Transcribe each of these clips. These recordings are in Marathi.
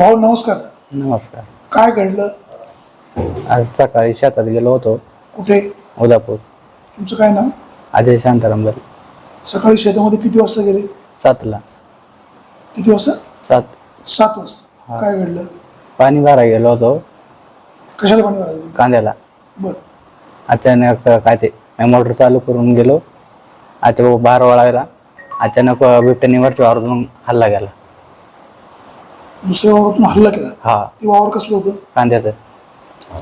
भाऊ नमस्कार. नमस्कार. काय घडलं? आज सकाळी शेतात गेलो होतो. कुठे? उदापूर. तुमचं काय नाव? अजय शांताराम सकाळी शेतामध्ये किती वाजता गेले? सातला. किती वाजता? सात. सात वाजता. हा. काय घडलं? पाणी भरा गेलो होतो. कशाला पाणी भरायला गेलं? कांद्याला. बर. अचानक काय ते मोटर चालू करून गेलो. आता बार वळायला अचानक बिबट्याने वरच्या वावरून हल्ला गेला दुसऱ्या वावरातून हल्ला केला. हा. ते वावर कसलं होतं? कांद्याचं.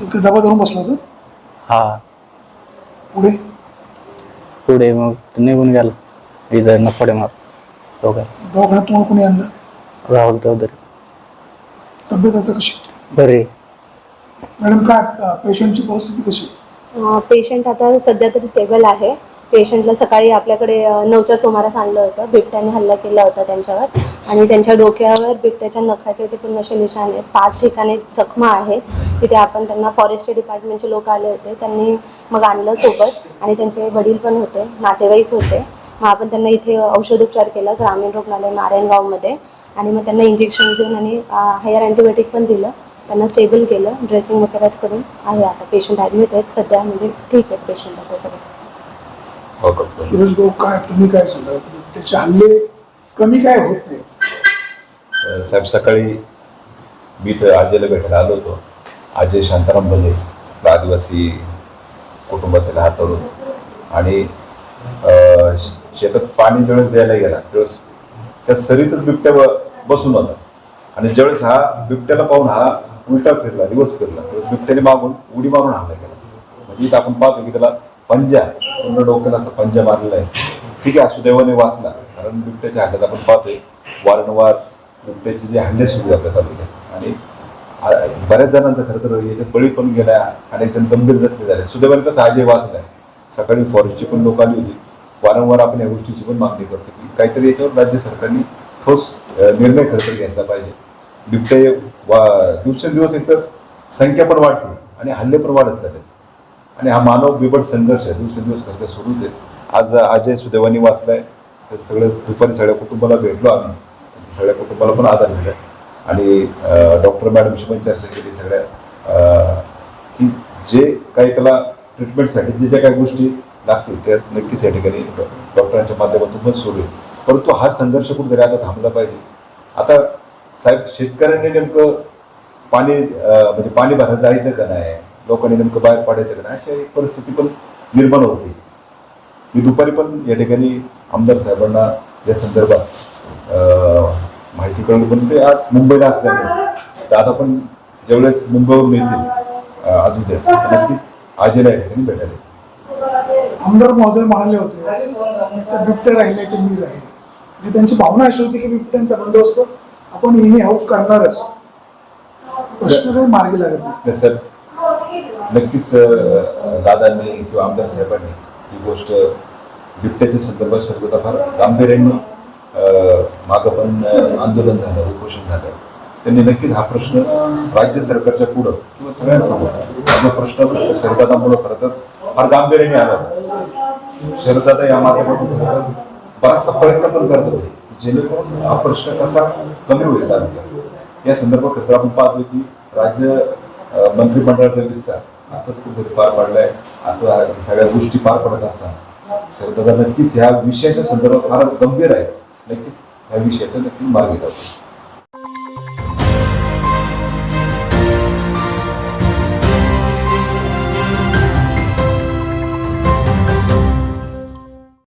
ते दबा धरून बसला होता? हा. पुढे? पुढे मग तो निघून गेला. इथं नफडे मग तो काय दवाखान्यात तुम्हाला कोणी आणलं? राहुल चौधरी. तब्येत आता कशी? बरे मॅडम काय पेशंटची परिस्थिती कशी? पेशंट आता सध्या तरी स्टेबल आहे. पेशंटला सकाळी आपल्याकडे नऊच्या सुमारास आणलं होतं. बिबट्याने हल्ला केला होता त्यांच्यावर. आणि त्यांच्या डोक्यावर बिबट्याच्या नखाचे ते पूर्ण असे निशाण आहेत. पाच ठिकाणी जखमा आहेत. तिथे आपण त्यांना फॉरेस्टचे डिपार्टमेंटचे लोक आले होते. त्यांनी मग आणलं सोबत. आणि त्यांचे वडील पण होते नातेवाईक होते. मग आपण त्यांना इथे औषधोपचार केला ग्रामीण रुग्णालय नारायणगावमध्ये. आणि मग त्यांना इंजेक्शन देऊन आणि हायर अँटीबायोटिक पण दिलं. त्यांना स्टेबल केलं. ड्रेसिंग वगैरे करून. आहे आता. पेशंट ॲडमिट आहेत. सध्या म्हणजे ठीक आहेत पेशंट आता सगळं. सुरेश भाऊ काय तुम्ही काय सांगा? बिबट्याचे हल्ले कमी काय होत नाही साहेब सकाळी मी तर आजीला भेटायला आलो होतो. अजय शांताराम भले आदिवासी कुटुंबातील हा तरुण. आणि शेतात पाणी ज्यावेळेस द्यायला गेला त्यावेळेस त्या सरीतच बिबट्या बसून होता. आणि ज्यावेळेस हा बिबट्याला पाहून हा उलटा फिरला रिवर्स फिरला त्यावेळेस बिबट्याने मागून उडी मारून हल्ला केला म्हणजे इथं आपण पाहतो की त्याला पंजा पूर्ण डोक्याला असा पंजा मारलेला आहे. ठीक आहे सुदैवाने वाचला. कारण बिबट्याच्या हल्ल्यात आपण पाहतोय वारंवार बिबट्याचे जे हल्ले सुरू आहेत आपल्या तालुक्यात. आणि बऱ्याच जणांचा खरं तर याच्यात बळी पण गेला अनेक जण गंभीर जखमी झाले. सुदैवाने तसा अजय वाचलाय. सकाळी फॉरेस्टची पण लोक आली होती. वारंवार आपण या गोष्टीची पण मागणी करतो की काहीतरी याच्यावर राज्य सरकारने ठोस निर्णय खरं तर घ्यायला पाहिजे. बिबटे वा दिवसेंदिवस एकतर संख्या पण वाढते आणि हल्ले पण वाढत चालले आणि हा मानव बिबट संघर्ष आहे. दिवसेंदिवस खरं सुरूच आहे आज अजय सुदैवानी वाचलाय. तर सगळं दुपारी सगळ्या कुटुंबाला भेटलो आम्ही. सगळ्या कुटुंबाला पण आधार दिला आणि डॉक्टर मॅडमशी पण चर्चा केली सगळ्या की जे काही त्याला ट्रीटमेंटसाठी जे ज्या काही गोष्टी लागतील त्या नक्कीच या ठिकाणी डॉक्टरांच्या माध्यमातून पण सुरू आहे परंतु हा संघर्ष कुठेतरी आता थांबला पाहिजे. आता साहेब शेतकऱ्यांनी नेमकं पाणी म्हणजे पाणी भरायला जायचं का नाही? लोकांनी नेमकं बाहेर पडायचं का नाही? अशी एक परिस्थिती पण निर्माण होते. मी दुपारी पण या ठिकाणी आमदार साहेबांना या संदर्भात माहिती कळवली. पण ते आज मुंबईला असल्यामुळे. तर आता पण ज्यावेळेस मुंबईवरून येतील अं, अजून द्या तर नक्कीच आजीला या ठिकाणी भेटायला आमदार महोदय म्हणाले होते बिबटे राहिले की मी राहील. म्हणजे त्यांची भावना अशी होती की बिबट्यांचा बंदोबस्त आपण येणे हौक करणारच. प्रश्न काही मार्गी लागत नाही. सर नक्कीच दादांनी किंवा आमदार साहेबांनी ही गोष्ट बिबट्याच्या संदर्भात शब्दता फार गांभीर्याने मागं पण आंदोलन झालं उपोषण झालं. त्यांनी नक्कीच हा प्रश्न राज्य सरकारच्या पुढं किंवा सगळ्यांसमोर हा प्रश्न शरदादामुळं खरं तर फार गांभीर्याने आला. शरदादा या माध्यमातून खरं तर बराचसा प्रयत्न पण करत होते जेणेकरून हा प्रश्न कसा कमी होईल या संदर्भात खरं आपण पाहतो की राज्य मंत्रिमंडळाचा विस्तार आताच कुठेतरी पार पडलाय. आता सगळ्या गोष्टी पार पडत असतात. तर दादा नक्कीच ह्या विषयाच्या संदर्भात फार गंभीर आहे. नक्कीच ह्या विषयाचा नक्की मार्ग असतो